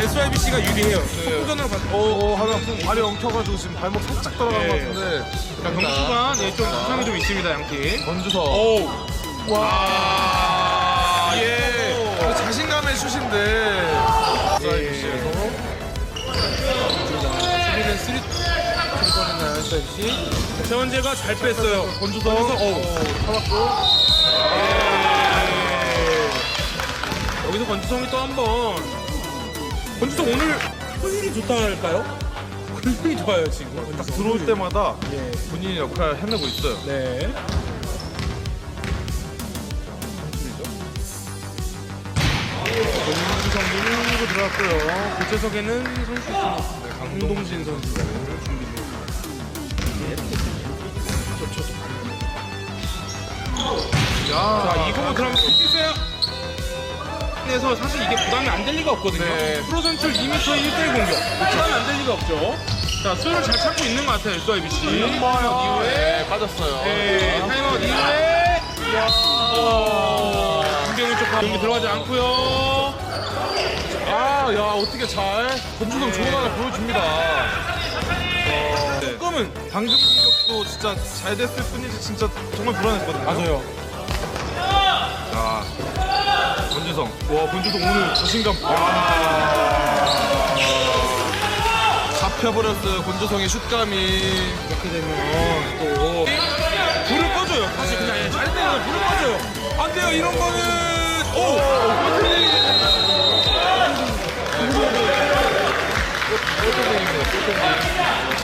SYBC가 유리해요. 후전을 봤. 어, 오, 하나 발이 엉켜가지고 지금 발목 살짝 들어간 네. 것 같은데. 자, 경기수간 예, 좀 부상이 좀 있습니다, 양팀. 권주석. 오, 와. 예. 그 자신감의 슛인데. SIBC에서. 수비는 쓰리 트리번이나요, SYBC. 최원재가 잘 뺐어요. 권주석. 오, 살았고. 예. 여기서 권주성이 또 한 번. 권주성 오늘 훈련이 좋다 할까요? 훈련이 좋아요, 지금. 딱. 들어올 때마다 예. 본인의 역할을 해내고 있어요. 네. 권주성 밀고 들어갔고요. 교체석에는 선수 있습니다. 강동진 선수가 준비 야. 자, 이거 그럼 있어요. 에서 사실 이게 부담이 안 될 리가 없거든요. 네. 프로 선출 2m 1대1 공격. 부담이 안 될 리가 없죠. 자, 수를 잘 찾고 있는 것 같아요, SYBC. 타임아웃 이후에. 네, 빠졌어요. 네, 타임아웃 이후에. 어, 김병훈 쪽 경기 들어가지 않고요. 아, 야, 어떻게 잘. 권주성 좋은 하나 보여줍니다. 어, 조금은. 방금 공격도 진짜 잘 됐을 뿐이지 진짜 정말 불안했거든요. 맞아요. 자, 권주성. 와, 권주성 오늘 자신감. 와. 잡혀버렸어요. 권주성의 슛감이. 이렇게 되면 또. 불을 꺼줘요. 사실 그냥 예, 잘 되면 불을 꺼줘요. 안 돼요, 이런 거는. 오!